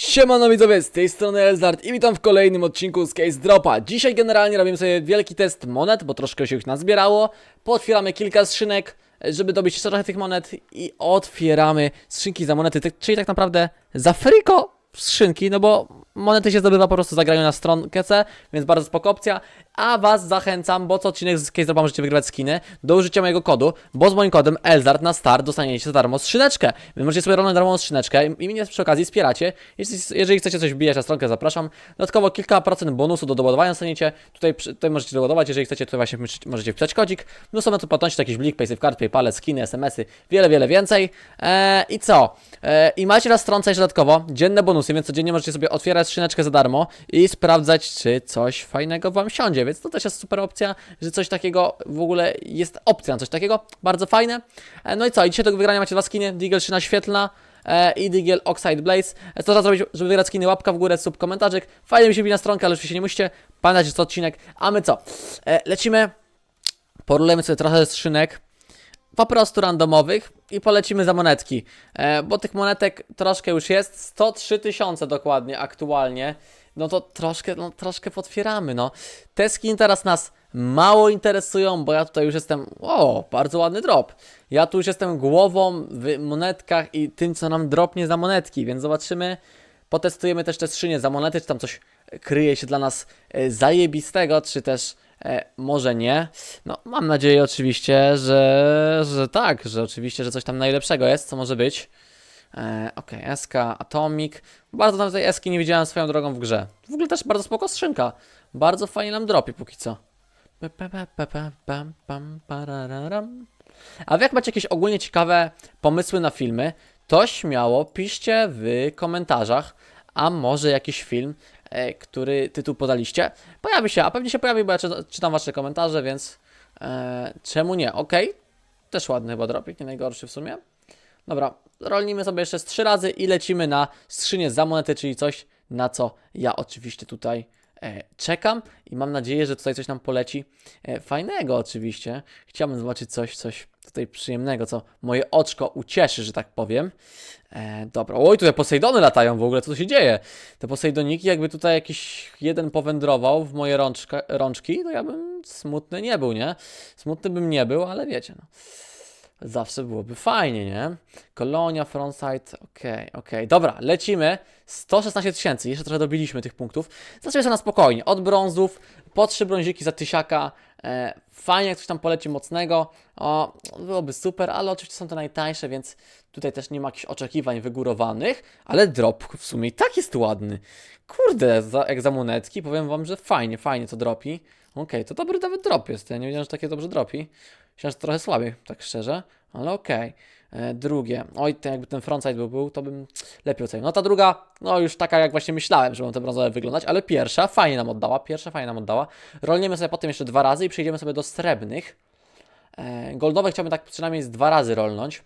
Siemano widzowie, z tej strony Elzard i witam w kolejnym odcinku z Case Dropa. Dzisiaj generalnie robimy sobie wielki test monet, bo troszkę się ich nazbierało. Pootwieramy kilka skrzynek, żeby dobyć jeszcze trochę tych monet i otwieramy skrzynki za monety, ty- czyli tak naprawdę za friko skrzynki, no bo monety się zdobywa po prostu zagraniu na stronkę C, więc bardzo spoko opcja. A was zachęcam, bo co odcinek z Case możecie wygrywać skiny, do użycia mojego kodu, bo z moim kodem Elzard na start dostaniecie za darmo skrzyneczkę. Wy możecie sobie rolnąć darmową skrzyneczkę i mnie przy okazji wspieracie. Jeśli, jeżeli chcecie coś wbijać na stronkę, zapraszam. Dodatkowo kilka procent bonusu do doładowania dostaniecie. Tutaj, tutaj możecie doładować, jeżeli chcecie, tutaj właśnie możecie wpisać kodzik. No są na to płatności, to jakiś blik, PaySafeCard, PayPal, skiny, SMS-y, wiele, wiele więcej. Eee, I co? Eee, I macie na stronce jeszcze dodatkowo dzienne bonusy, więc codziennie możecie sobie otwierać skrzyneczkę za darmo i sprawdzać, czy coś fajnego wam siądzie, więc to też jest super opcja, że coś takiego w ogóle jest opcja na coś takiego, bardzo fajne. E, no i co? I dzisiaj do wygrania macie dwa skiny, Deagle 3 świetlna e, i Deagle Oxide Blaze. E, Co trzeba zrobić, żeby wygrać skiny? Łapka w górę, sub, komentarzyk. Fajnie mi się na stronkę, ale oczywiście nie musicie. Pamiętajcie, że to odcinek. A my co? Lecimy, porulujemy sobie trochę skrzynek po prostu randomowych i polecimy za monetki, bo tych monetek troszkę już jest, 103 tysiące dokładnie aktualnie, no to troszkę, no troszkę potwieramy, no. Te skiny teraz nas mało interesują, bo ja tutaj już jestem, o, bardzo ładny drop. Ja tu już jestem głową w monetkach i tym, co nam dropnie za monetki, więc zobaczymy, potestujemy też te skrzynie za monety, czy tam coś kryje się dla nas e, zajebistego, czy też e, może nie. No, mam nadzieję oczywiście, że, że tak, że oczywiście, że coś tam najlepszego jest, co może być. E, Okej, SK, Atomic. Bardzo nawet tej Eski nie widziałem swoją drogą w grze. W ogóle też bardzo spoko skrzynka. Bardzo fajnie nam dropi póki co. A wy jak macie jakieś ogólnie ciekawe pomysły na filmy, to śmiało piszcie w komentarzach, a może jakiś film, e, który tytuł podaliście, pojawi się, a pewnie się pojawi, bo ja czy- czytam wasze komentarze, więc e, czemu nie? Okej, też ładny chyba dropik, nie najgorszy w sumie. Dobra, rolnimy sobie jeszcze z trzy razy i lecimy na skrzynię za monety, czyli coś, na co ja oczywiście tutaj e, czekam i mam nadzieję, że tutaj coś nam poleci e, fajnego oczywiście. Chciałbym zobaczyć coś, coś tutaj przyjemnego, co moje oczko ucieszy, że tak powiem. E, dobra, oj, tutaj Posejdony latają w ogóle, co tu się dzieje? Te Posejdoniki, jakby tutaj jakiś jeden powędrował w moje rączka, rączki, to ja bym smutny nie był, nie? Smutny bym nie był, ale wiecie, no. Zawsze byłoby fajnie, nie? Kolonia, frontside, okej, okej. Dobra, lecimy. 116 tysięcy, jeszcze trochę dobiliśmy tych punktów. Zaczniemy sobie na spokojnie. Od brązów, po trzy brąziki za tysiaka. E, fajnie, jak coś tam poleci mocnego. O, byłoby super, ale oczywiście są to najtańsze, więc tutaj też nie ma jakichś oczekiwań wygórowanych, ale drop w sumie i tak jest ładny. Kurde, za, jak za monetki, powiem wam, że fajnie, fajnie to dropi. Okej, to dobry nawet drop jest. Ja nie wiedziałem, że takie dobrze dropi. Że trochę słabiej, tak szczerze, ale okej. E, Drugie, oj, ten, jakby ten frontside był, był, to bym lepiej ocenił. No ta druga, no już taka jak właśnie myślałem, że będą te brązowe wyglądać, ale pierwsza fajnie nam oddała, pierwsza fajnie nam oddała. Rolniemy sobie potem jeszcze dwa razy i przejdziemy sobie do srebrnych. E, goldowe chciałbym tak przynajmniej z dwa razy rolnąć,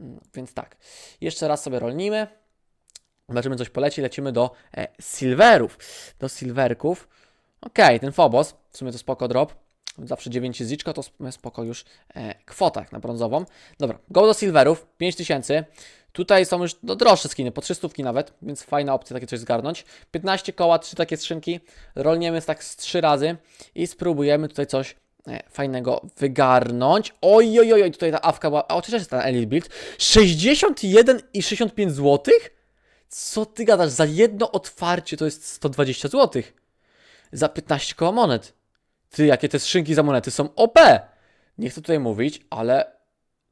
Mm, więc tak. Jeszcze raz sobie rolnimy. Zobaczymy, coś poleci, lecimy do e, silverów. Do silverków. Okej, ten Phobos, w sumie to spoko drop. Zawsze 9 zliczko to sp- spoko już e, kwota na brązową. Dobra, go do silverów, 5000. Tutaj są już no, droższe skiny, po 300 nawet, więc fajna opcja takie coś zgarnąć. 15 koła, 3 takie skrzynki. Rolniemy tak z 3 razy i spróbujemy tutaj coś e, fajnego wygarnąć. Oj, oj, oj, tutaj ta awka była. A oczywiście jest ten Elite Build. 61 i 65 zł? Co ty gadasz? Za jedno otwarcie to jest 120 zł. Za 15 koła monet. Ty, jakie te skrzynki za monety są OP! Nie chcę tutaj mówić, ale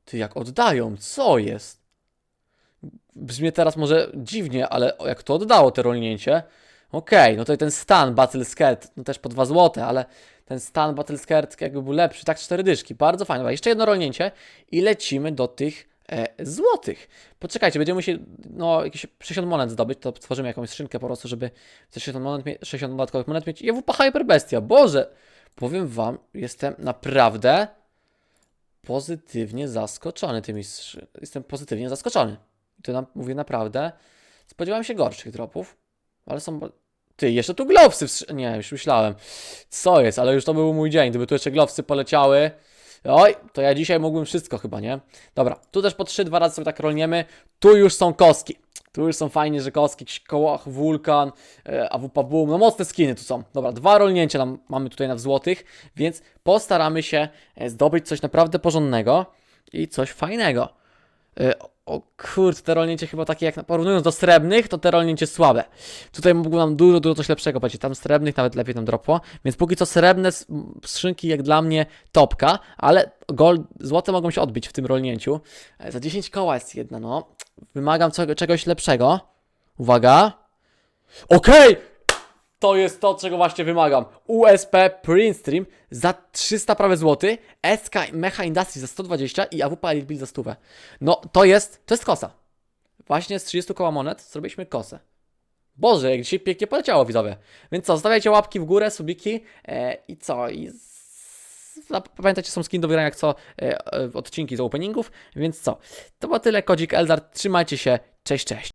ty jak oddają, co jest? Brzmi teraz może dziwnie, ale jak to oddało te rolnięcie? Okej, no tutaj ten stan Battle Skirt, no też po 2 zł, ale ten stan Battle Skirt jakby był lepszy, tak 4 dyszki, bardzo fajne. Dobra, Jeszcze jedno rolnięcie i lecimy do tych e, złotych. Poczekajcie, będziemy musieli no, jakieś 60 monet zdobyć, to stworzymy jakąś skrzynkę po prostu, żeby te 60, monet, mie- 60 dodatkowych monet mieć. I WP Hyperbestia, Boże! Powiem wam, jestem naprawdę pozytywnie zaskoczony tymi. Jestem pozytywnie zaskoczony. To nam, mówię naprawdę. Spodziewałem się gorszych dropów, ale są... Ty, jeszcze tu glowsy. Nie, już myślałem. Co jest, ale już to był mój dzień. Gdyby tu jeszcze glowsy poleciały, Oj, to ja dzisiaj mógłbym wszystko chyba, nie? Dobra, tu też po trzy, dwa razy sobie tak rolniemy. Tu już są kostki. Tu już są fajnie, że jakiś kołach, wulkan, e, AWP Boom, no mocne skiny tu są. Dobra, dwa rolnięcia nam mamy tutaj na złotych, więc postaramy się e, zdobyć coś naprawdę porządnego i coś fajnego. E, o- kurde, te rolnięcie chyba takie jak porównując do srebrnych, to te rolnięcie słabe. Tutaj mogło nam dużo, dużo coś lepszego powiedzieć. Tam srebrnych nawet lepiej nam dropło. Więc póki co srebrne skrzynki jak dla mnie topka, ale gold, złote mogą się odbić w tym rolnięciu. E, Za 10 koła jest jedna, no. Wymagam czego, czegoś lepszego. Uwaga. Okej! To jest to, czego właśnie wymagam. USP Print Stream za 300 prawie złoty, SK Mecha Industry za 120 i AWP Elite Build za 100. No, to jest, to jest kosa. Właśnie z 30 koła monet zrobiliśmy kosę. Boże, jak dzisiaj pięknie poleciało, widzowie. Więc co, zostawiajcie łapki w górę, subiki e, i co, i Pamiętajcie, są skin do wygrania jak co e, e, odcinki z openingów, więc co. To było tyle, kodzik Eldar, trzymajcie się, cześć, cześć.